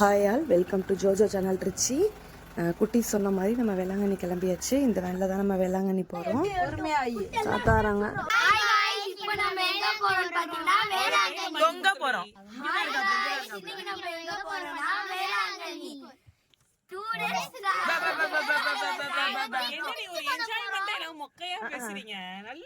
Hi all welcome to Jojo channel Richie குட்டி சொன்ன மாதிரி நம்ம வேளாங்கண்ணி கிளம்பியாச்சு. இந்த வேனில் தான் நம்ம வேளாங்கண்ணி போகிறோம் சாத்தாராங்க மொக்கையா பேசுறீங்க? நல்ல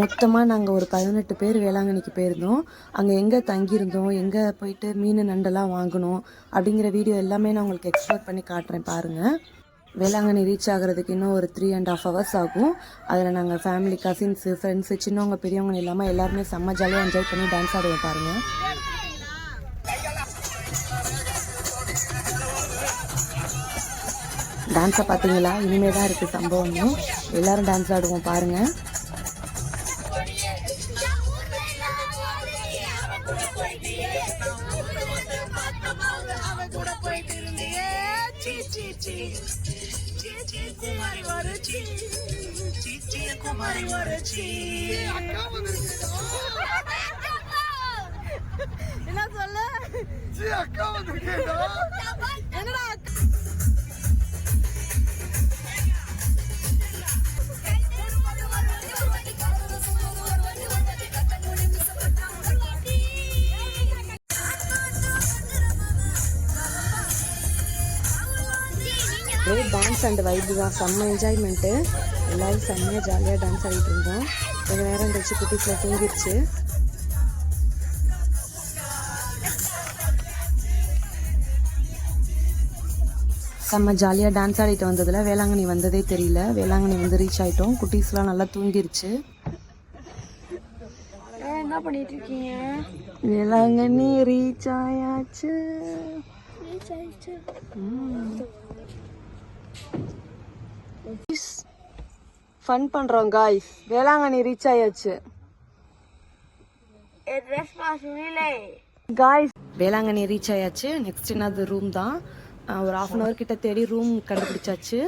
மொத்தமாக நாங்கள் ஒரு பதினெட்டு பேர் வேளாங்கண்ணிக்கு போயிருந்தோம். அங்கே எங்கே தங்கியிருந்தோம் எங்கே போயிட்டு மீன் நண்டெல்லாம் வாங்கணும் அப்படிங்கிற வீடியோ எல்லாமே நான் உங்களுக்கு எக்ஸ்ப்ளோர் பண்ணி காட்டுறேன் பாருங்கள் வேளாங்கண்ணி ரீச் ஆகிறதுக்கு இன்னும் ஒரு த்ரீ அண்ட் ஹாஃப் ஹவர்ஸ் ஆகும். அதில் நாங்கள் ஃபேமிலி கசின்ஸு ஃப்ரெண்ட்ஸு சின்னவங்க பெரியவங்க இல்லாமல் எல்லாருமே செம்ம ஜாலியாக என்ஜாய் பண்ணி டான்ஸ் ஆடுவோம் பாருங்கள் டான்ஸை பார்த்தீங்களா இனிமே தான் இருக்குது சம்பவமே. எல்லாரும் டான்ஸ் ஆடுவோம் பாருங்கள் ஒரே டான்ஸ் அண்ட் வைப்பு தான். செம்ம என்ஜாய்மெண்ட்டு எல்லோரும் செம்மையாக ஜாலியாக டான்ஸ் ஆடிட்டு இருந்தோம். கொஞ்சம் நேரம் கழிச்சு குட்டிஸில் தூங்கிடுச்சு. செம்ம ஜாலியாக டான்ஸ் ஆடிட்டு வந்ததில் வேளாங்கண்ணி வந்ததே தெரியல. வேளாங்கண்ணி வந்து ரீச் ஆகிட்டோம் குட்டீஸ்லாம் நல்லா தூங்கிருச்சு. என்ன பண்ணிட்டு இருக்கீங்க? வேளாங்கண்ணி ரீச் ஆயாச்சு. ஃபன் பண்ணுறோம் காய்ஸ் வேளாங்கண்ணி ரீச் ஆயாச்சு. காய்ஸ் வேளாங்கண்ணி ரீச் ஆயாச்சு. நெக்ஸ்ட் என்னது ரூம் தான். ஒரு ஆஃப் அன் ஹவர் கிட்ட தேடி ரூம் கண்டுபிடிச்சாச்சு.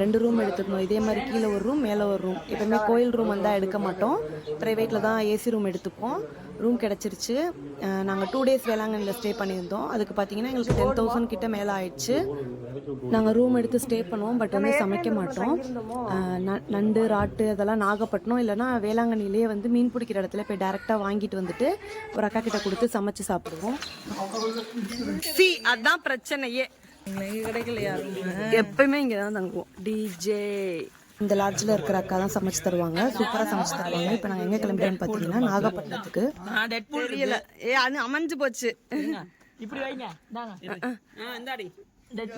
ரெண்டு ரூம் எடுத்துக்கணும் இதே மாதிரி கீழே ஒரு ரூம் மேலே ஒரு ரூம் எப்பவுமே கோயில் ரூம் வந்தால் எடுக்க மாட்டோம். ப்ரைவேட்டில் தான் ஏசி ரூம் எடுத்துப்போம். ரூம் கிடச்சிருச்சு. நாங்கள் டூ டேஸ் வேளாங்கண்ணியில் ஸ்டே பண்ணியிருந்தோம். அதுக்கு பார்த்தீங்கன்னா எங்களுக்கு டென் தௌசண்ட் கிட்ட மேலே ஆயிடுச்சு. நாங்கள் ரூம் எடுத்து ஸ்டே பண்ணுவோம் பட் வந்து சமைக்க மாட்டோம். நண்டு ராட்டு அதெல்லாம் நாகப்பட்டினம் இல்லைன்னா வேளாங்கண்ணிலேயே வந்து மீன் பிடிக்கிற இடத்துல போய் டேரெக்டாக வாங்கிட்டு வந்துட்டு ஒரு அக்கா கிட்ட கொடுத்து சமைச்சு சாப்பிடுவோம். சி அதான் பிரச்சனையே. கிடைக்கலையா? எப்பயுமே இங்கே தான் தங்குவோம் டிஜே இந்த லாட்ஜில் இருக்கிற அக்கா தான் சமைச்சு தருவாங்க. சூப்பராக சமைச்சு தருவாங்க. இப்போ நாங்கள் எங்கே கிளம்பிட்டோம்னு பார்த்தீங்கன்னா நாகப்பட்டினத்துக்கு. நான் டெட் புல் தெரியல. ஏ அது அமைஞ்சு போச்சு. இப்படி வைங்க.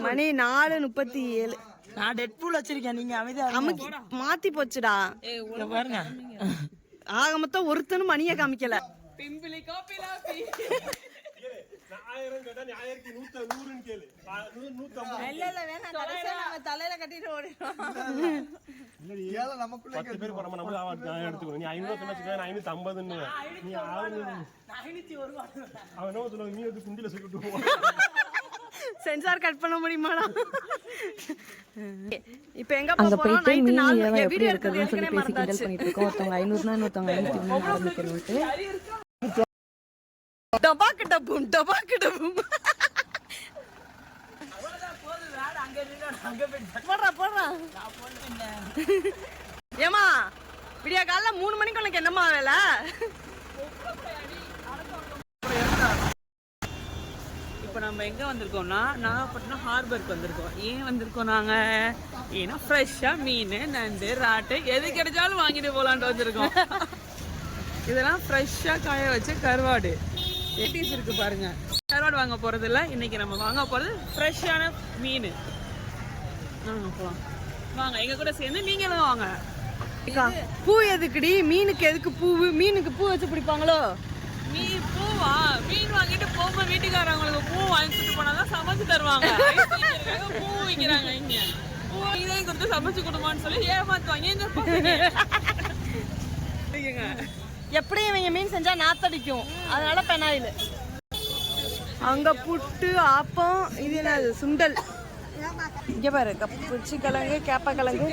மணி நாலு முப்பத்தி ஏழு நான் டெட் புல் வச்சிருக்கேன். நீங்க அமைதியா. அமுக்கி மாத்தி போச்சுடா. பாருங்க. ஆக மொத்தம் ஒருத்தனும் மணியை காமிக்கல. பிம்பிளி காப்பிலா பத்து பேர் போறோமா? நம்மளும் அவன் நான் எடுத்துக்கணும். நீ ஐநூறு சொன்னா வச்சுக்க, நான் ஐநூத்தி ஐம்பதுன்னு நீ ஆறு அவன் என்ன சொல்லுவாங்க நீ வந்து குண்டில சொல்லிட்டு போ. சென்சார் கட் பண்ண முடியுமாடா? இப்போ எங்க அங்க போயிட்டு ஏன் எப்படி இருக்குதுன்னு சொல்லி பேசி கிண்டல் பண்ணிட்டு இருக்கோம். ஒருத்தவங்க ஐநூறுனா இன்னொருத்தவங்க ஐநூத்தி ஒன்று டபாக்கு டபும் டபாக்கு டபும் போடுறா போடுறா. ஏமா விடிய காலைல மூணு மணிக்கு உனக்கு என்னம்மா வேலை? இப்போ நம்ம எங்க வந்திருக்கோம்னா நாகப்பட்டினம் ஹார்பருக்கு வந்திருக்கோம். ஏன் வந்திருக்கோம் நாங்க? ஏன்னா ஃப்ரெஷ்ஷாக மீன் நண்டு ராட்டு எது கிடைச்சாலும் வாங்கிட்டு போகலான்ட்டு வந்திருக்கோம். இதெல்லாம் ஃப்ரெஷ்ஷாக காய வச்ச கருவாடு. எட்டிஸ் இருக்கு பாருங்க. கருவாடு வாங்க போறது இல்ல இன்னைக்கு நம்ம வாங்க போறது ஃப்ரெஷ்ஷான மீன். வாங்க போலாம் வாங்க எங்க கூட சேர்ந்து நீங்களும் வாங்க. பூ எதுக்குடி? மீனுக்கு எதுக்கு பூவு மீனுக்கு பூ வச்சு பிடிப்பாங்களோ? மீன் பூவா? மீன் வாங்கிட்டு போகும்போது வீட்டுக்காரங்களுக்கு பூ வாங்கிட்டு போனாதான் சமைச்சு தருவாங்க. பூ விற்கிறாங்க இங்க. பூ இதையும் கொடுத்து சமைச்சு கொடுமான்னு சொல்லி ஏமாத்துவாங்க. சரிங்க. எப்படியும் இவங்க மீன் செஞ்சா நாத்தடிக்கும் அதனால பெனாயில் அங்க புட்டு ஆப்பம் இது என்னது சுண்டல். இங்க பாரு கப்- குச்சி கிழங்கு கேப்ப கிழங்கு